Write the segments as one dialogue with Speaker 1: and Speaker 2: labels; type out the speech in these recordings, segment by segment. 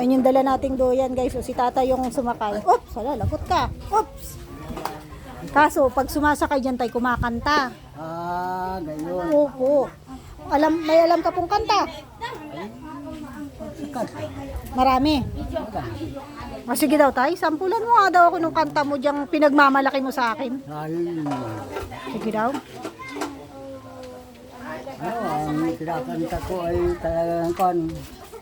Speaker 1: Yan yung dala nating doyan guys. So, si tata yung sumakay. Oops, wala, lagot ka. Oops. Kaso, pag sumasakay dyan tayo kumakanta.
Speaker 2: Ah, gayon.
Speaker 1: Opo. Alam, may alam ka pong kanta? Marami. O sige daw tay, sampulan mo nga daw ako nung kanta mo diyang pinagmamalaki mo sa akin.
Speaker 2: Ay,
Speaker 1: Sige daw.
Speaker 2: ano, ang kinakanta ko ay talagang kon.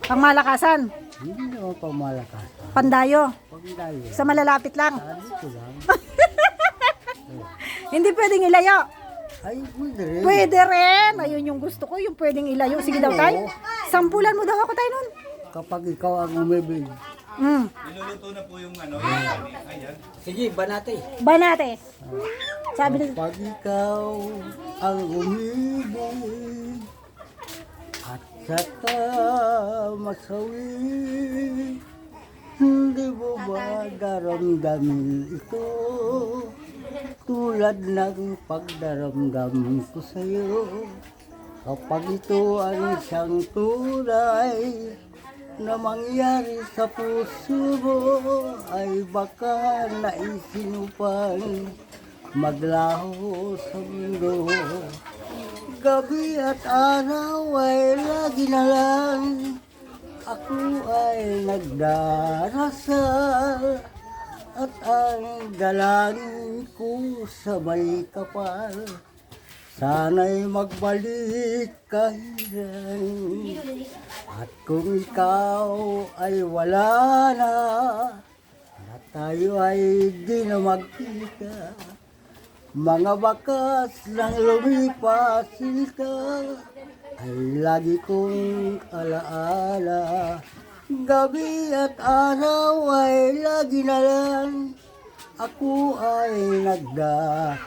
Speaker 1: Pangmalakasan,
Speaker 2: Hindi naman pamalakas.
Speaker 1: pandayo,
Speaker 2: Pag dahil,
Speaker 1: sa malalapit lang.
Speaker 2: sabi ko lang.
Speaker 1: Hindi pwedeng ilayo.
Speaker 2: Ay, pwede rin.
Speaker 1: Pwede rin. Ayun yung gusto ko, yung pwedeng ilayo. Sige daw tay. Sampulan mo daw ako tay nun.
Speaker 2: Kapag ikaw ang umibig.
Speaker 1: Mm.
Speaker 2: Sige, banate.
Speaker 1: Banate. Sabi na,
Speaker 2: Kapag ikaw ang umibig at saka masawi, hindi mo ba daramdamin ito? Tulad ng pagdaramdam ko sa'yo. Kapag ito ang isang tunay na mangyari sa puso mo, ay baka naisin upang maglaho sa mundo. Gabi at araw ay lagi na lang. Ako ay nagdarasal at ang dalangin ko sa may kapal. Sana'y magbalik kahiran at kung ikaw ay wala na na tayo ay di na magkita mga bakas ng lumipas ka ay lagi kong alaala. Gabi at araw ay lagi na lang ako ay nagdarasal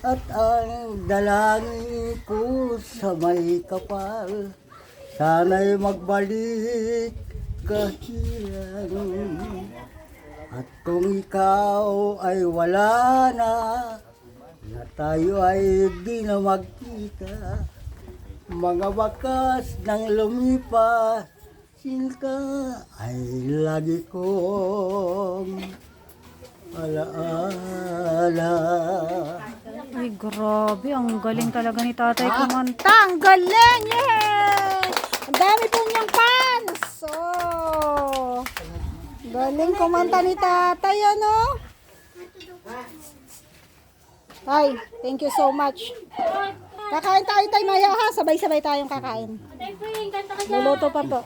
Speaker 2: at ang dalangin ko sa may kapal sana'y magbalik kahilan. At kung ikaw ay wala na, na tayo ay di na magkita, mga bakas ng lumipas, ka ay lagi kong alaala.
Speaker 1: Ay, grabe. Ang galing talaga ni tatay kumanta. Ang galing! Yay! Ang dami po niyang fans! Galing kumanta ni tatay, ano? Ay, thank you so much. Kakain tayo tayo maya ha. Sabay-sabay tayong kakain. Luluto pa po.